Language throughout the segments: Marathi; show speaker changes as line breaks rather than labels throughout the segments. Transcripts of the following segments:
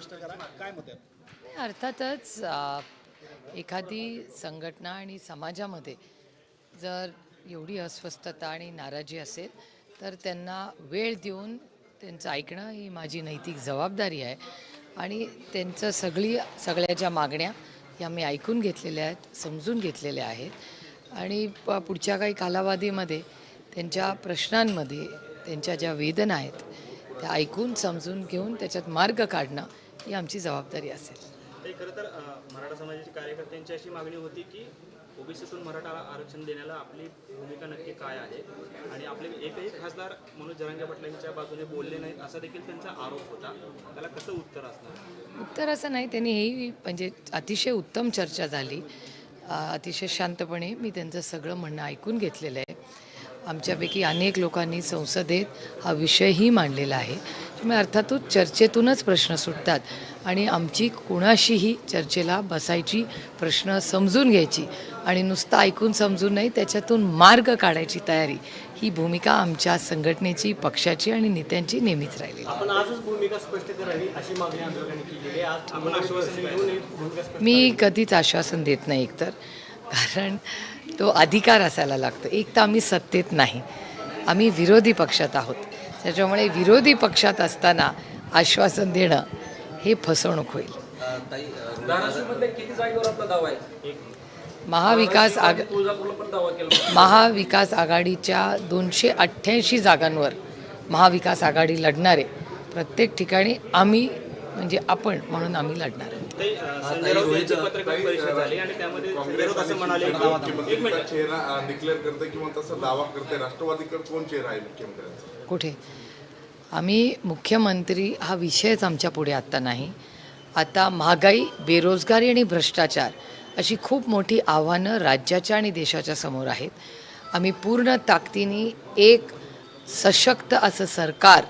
स्पष्ट करा. काय मत आहे?
नाही, अर्थातच एखादी संघटना आणि समाजामध्ये जर एवढी अस्वस्थता आणि नाराजी असेल तर त्यांना वेळ देऊन त्यांचं ऐकणं ही माझी नैतिक जबाबदारी आहे. आणि त्यांचं सगळी सगळ्या ज्या मागण्या या मी ऐकून घेतलेल्या आहेत समजून घेतलेल्या आहेत. आणि प पुढच्या काही कालावधीमध्ये त्यांच्या प्रश्नांमध्ये त्यांच्या ज्या वेदना आहेत त्या ऐकून समजून घेऊन त्याच्यात मार्ग काढणं ही आमची जबाबदारी असेल.
ते खरं तर मराठा समाजाची कार्यकर्त्यांची अशी मागणी होती की ओबीसीतून मराठा आरक्षण देण्याला आपली भूमिका नक्की काय आहे? आणि आपले एकही खासदार मनोज जरांगे पाटील यांच्या बाजूने बोलले नाहीत असा देखील त्यांचा आरोप होता. त्याला कसं उत्तर असणार?
उत्तर असं नाही त्यांनी हेही म्हणजे अतिशय उत्तम चर्चा झाली. अतिशय शांतपणे मी त्यांचं सगळं म्हणणं ऐकून घेतलेलं आहे. आमच्यापैकी अनेक लोकांनी संसदेत हा विषयही मांडलेला आहे. त्यामुळे अर्थातच चर्चेतूनच प्रश्न सुटतात आणि आमची कोणाशीही चर्चेला बसायची प्रश्न समजून घ्यायची आणि नुसतं ऐकून समजून नाही त्याच्यातून मार्ग काढायची तयारी ही भूमिका आमच्या संघटनेची पक्षाची आणि नेत्यांची नेहमीच राहिली मी कधीच आश्वासन देत नाही एकतर. कारण तो अधिकार असायला लागतो. एक तर आम्ही सत्तेत नाही. आम्ही विरोधी पक्षात आहोत. त्याच्यामुळे विरोधी पक्षात असताना आश्वासन देणं हे फसवणूक होईल. महाविकास
आग
महाविकास आघाडीच्या दोनशे अठ्ठ्याऐंशी जागांवर महाविकास आघाडी लढणारे. प्रत्येक ठिकाणी आम्ही म्हणजे आपण म्हणून आम्ही लढणार कुठे? आम्ही मुख्यमंत्री हा विषयच आमच्या पुढे आत्ता नाही. आता महागाई बेरोजगारी आणि भ्रष्टाचार अशी खूप मोठी आव्हानं राज्याच्या आणि देशाच्या समोर आहेत. आम्ही पूर्ण ताकदीने एक सशक्त असं सरकार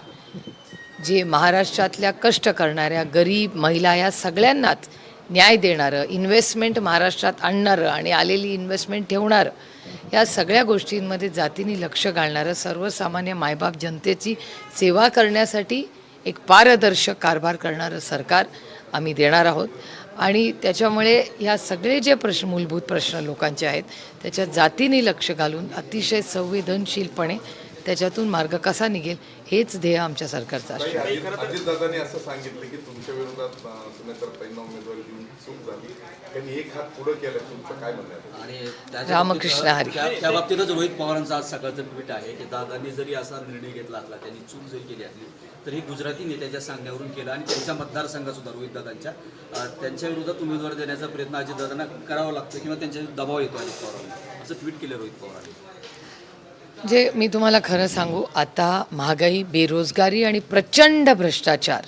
जे महाराष्ट्रातल्या कष्ट करणाऱ्या गरीब महिला या सगळ्यांनाच न्याय देणारं इन्व्हेस्टमेंट महाराष्ट्रात आणणारं आणि आलेली इन्व्हेस्टमेंट ठेवणारं या सगळ्या गोष्टींमध्ये जातीने लक्ष घालणारं सर्वसामान्य मायबाप जनतेची सेवा करण्यासाठी एक पारदर्शक कारभार करणारं सरकार आम्ही देणार आहोत. आणि त्याच्यामुळे ह्या सगळे जे प्रश्न मूलभूत प्रश्न लोकांचे आहेत त्याच्या जातीने लक्ष घालून अतिशय संवेदनशीलपणे त्याच्यातून मार्ग कसा निघेल हेच ध्येय आमच्या सरकारचं असतं.
अजितदादांनी असं सांगितलं की तुमच्या विरोधात अं, सुनेत्राताईंना उमेदवारी देऊन चूक झाली. त्यांनी एक हात पुढे केलं तुमचं काय म्हणणं आहे?
आणि त्याच्या
रामकृष्ण
बाबतीत-
हरी.
त्या- बाबतीतच रोहित पवारांचा आज सकाळचं ट्विट आहे की दादांनी जरी असा निर्णय घेतला असला त्यांनी चूक जरी केली असली तर हे गुजराती नेत्याच्या सांगण्यावरून केलं आणि त्यांच्या मतदारसंघात सुद्धा रोहित दादांच्या. त्यांच्या विरोधात उमेदवार देण्याचा प्रयत्न अजितदादांना करावा लागतो किंवा त्यांच्या दबाव येतो अजित पवारांना असं ट्विट केलं रोहित पवारांनी.
जे मी तुम्हाला खरं सांगू आता महागाई बेरोजगारी आणि प्रचंड भ्रष्टाचार.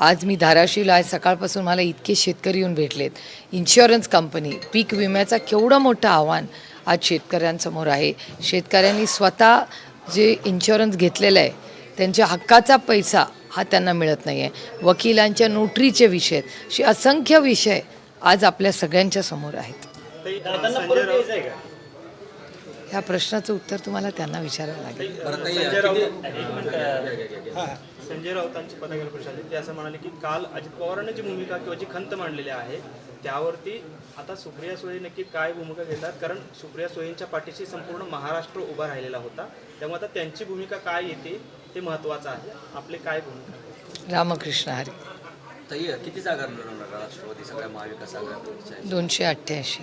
आज मी धाराशिवला आहे सकाळपासून मला इतके शेतकरी येऊन भेटलेत. इन्शुरन्स कंपनी पीक विम्याचा केवढं मोठं आव्हान आज शेतकऱ्यांसमोर आहे. शेतकऱ्यांनी स्वतः जे इन्शुरन्स घेतलेलं आहे त्यांच्या हक्काचा पैसा हा त्यांना मिळत नाही आहे वकिलांच्या नोटरीचे विषय असे असंख्य विषय आज आपल्या सगळ्यांच्या समोर आहेत. ह्या प्रश्नाचं उत्तर तुम्हाला त्यांना विचारावं लागेल.
संजय राऊतांची पत्रकार परिषद झाली. ते असं म्हणाले की काल अजित पवारांनी जी भूमिका किंवा जी खंत मांडलेली आहे त्यावरती आता सुप्रिया सुळे नक्की काय भूमिका घेतात? कारण सुप्रिया सुळेंच्या पाठीशी संपूर्ण महाराष्ट्र उभा राहिलेला होता. त्यामुळे आता त्यांची भूमिका काय येते ते महत्त्वाचं आहे. आपले काय भूमिका?
रामकृष्ण हरी.
किती जागा राष्ट्रवादी सगळ्या महाविकास आघाडीच्या?
दोनशे अठ्ठ्याऐंशी.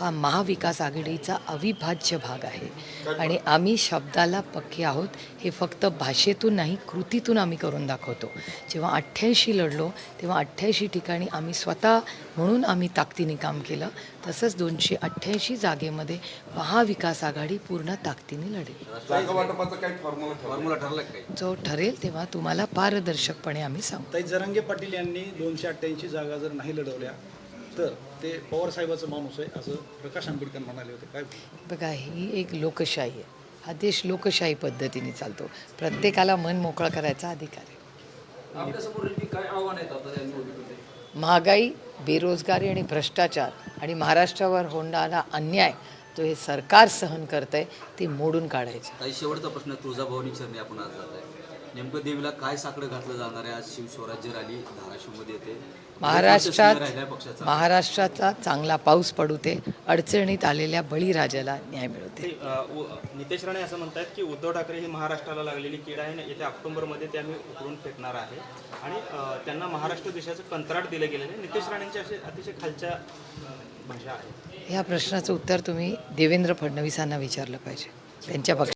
हा महाविकास आघाडीचा अविभाज्य भाग आहे. आणि आम्ही शब्दाला पक्के आहोत हे फक्त भाषेतून नाही कृतीतून आम्ही करून दाखवतो. जेव्हा अठ्ठ्याऐंशी लढलो तेव्हा अठ्ठ्याऐंशी ठिकाणी आम्ही स्वतः म्हणून आम्ही ताकदीने काम केलं. तसंच दोनशे अठ्ठ्याऐंशी जागेमध्ये महाविकास आघाडी पूर्ण ताकदीने लढेल. जो ठरेल तेव्हा तुम्हाला पारदर्शकपणे आम्ही सांगू.
ताई जरांगे पाटील यांनी दोनशे अठ्ठ्याऐंशी जागा जर नाही लढवल्या तर ते पवार साहेबाचा माणूस आहे असं प्रकाश आंबेडकर म्हणाले होते. काय
बघा ही एक लोकशाही आहे. हा देश लोकशाही पद्धतीने चालतो. प्रत्येकाला मन मोकळं करायचा अधिकार आहे. महागाई बेरोजगारी आणि भ्रष्टाचार आणि महाराष्ट्रावर होणारा अन्याय तो हे सरकार सहन करत आहे ते मोडून काढायचं.
शेवटचा प्रश्न तुळजाभवानी चरणी आपण आज जात आहे. नेमकं देवीला काय साकडं घातलं जाणार आहे? आज शिवस्वराज्य रॅली धाराशिवमध्ये येते.
महाराष्ट्रात महाराष्ट्राचा चांगला पाऊस पडू ते अडचणीत आलेल्या बळीराजाला न्याय मिळवते
नितेश राणे असं म्हणतात की उद्धव ठाकरे ही महाराष्ट्राला लागलेली कीड आहे आणि येत्या ऑक्टोबरमध्ये ते आम्ही उकळून फेकणार आहे. आणि त्यांना महाराष्ट्र देशाचं कंत्राट दिलं गेलेलं आहे. नितेश राणेंची असे अतिशय खालच्या भाषा आहे.
ह्या प्रश्नाचं उत्तर तुम्ही देवेंद्र फडणवीसांना विचारलं पाहिजे. त्यांच्या पक्ष